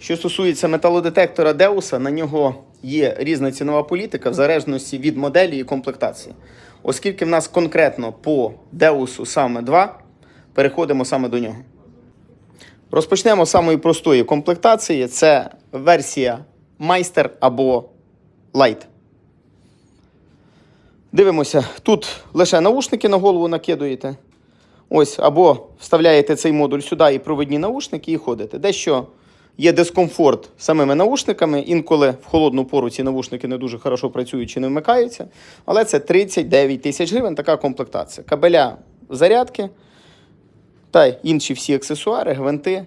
Що стосується металодетектора Деуса, на нього є різна цінова політика в залежності від моделі і комплектації. Оскільки в нас конкретно по Деусу саме 2, переходимо саме до нього. Розпочнемо з самої простої комплектації. Це версія Майстер або Light. Дивимося, тут лише наушники на голову накидуєте. Ось, або вставляєте цей модуль сюди і провідні наушники і ходите. Дещо є дискомфорт самими наушниками. Інколи в холодну пору ці наушники не дуже хорошо працюють чи не вмикаються. Але це 39 тисяч гривень така комплектація. Кабеля зарядки та інші всі аксесуари, гвинти,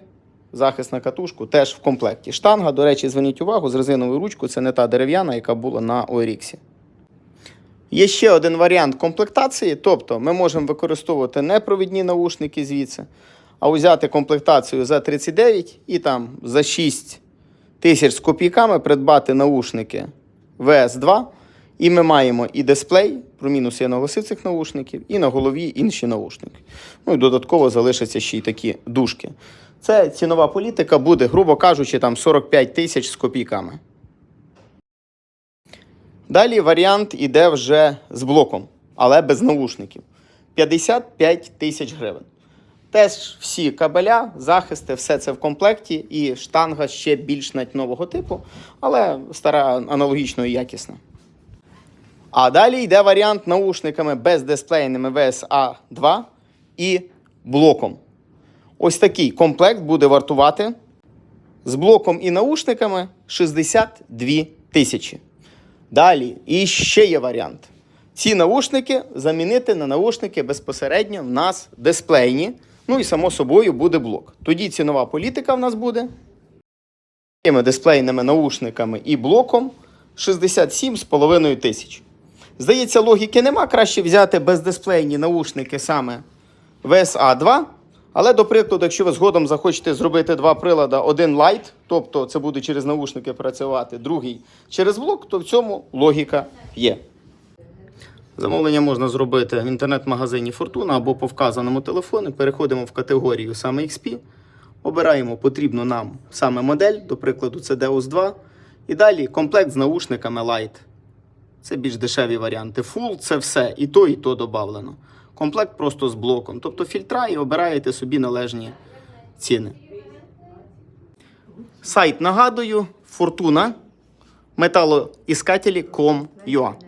захист на катушку теж в комплекті. Штанга, до речі, зверніть увагу, з резиновою ручкою це не та дерев'яна, яка була на ORX. Є ще один варіант комплектації, тобто ми можемо використовувати не провідні наушники звідси, а взяти комплектацію за 39 і там за 6 тисяч з копійками придбати наушники VS2. І ми маємо і дисплей, про мінус я наголосив цих наушників, і на голові інші наушники. Ну і додатково залишаться ще й такі дужки. Це цінова політика буде, грубо кажучи, там 45 тисяч з копійками. Далі варіант іде вже з блоком, але без наушників. 55 тисяч гривень. Теж всі кабеля, захисти, все це в комплекті, і штанга ще більш навіть нового типу, але стара аналогічно і якісна. А далі йде варіант наушниками бездисплейними VSA 2 і блоком. Ось такий комплект буде вартувати з блоком і наушниками 62 тисячі. Далі, і ще є варіант. Ці наушники замінити на наушники безпосередньо в нас дисплейні. Ну і само собою буде блок. Тоді цінова політика в нас буде цими дисплейними наушниками і блоком 67,5 тисяч. Здається, логіки нема. Краще взяти бездисплейні наушники саме VSA 2. Але, до прикладу, якщо ви згодом захочете зробити два прилади, один Lite, тобто це буде через наушники працювати, другий через блок, то в цьому логіка є. Замовлення можна зробити в інтернет-магазині Фортуна або по вказаному телефону. Переходимо в категорію саме XP, обираємо потрібну нам саме модель, до прикладу, це Deus 2. І далі комплект з наушниками Lite. Це більш дешеві варіанти. Full це все, і то, і то додавлено. Комплект просто з блоком. Тобто фільтра і обираєте собі належні ціни. Сайт нагадую, Фортуна металоіскателі.com.ua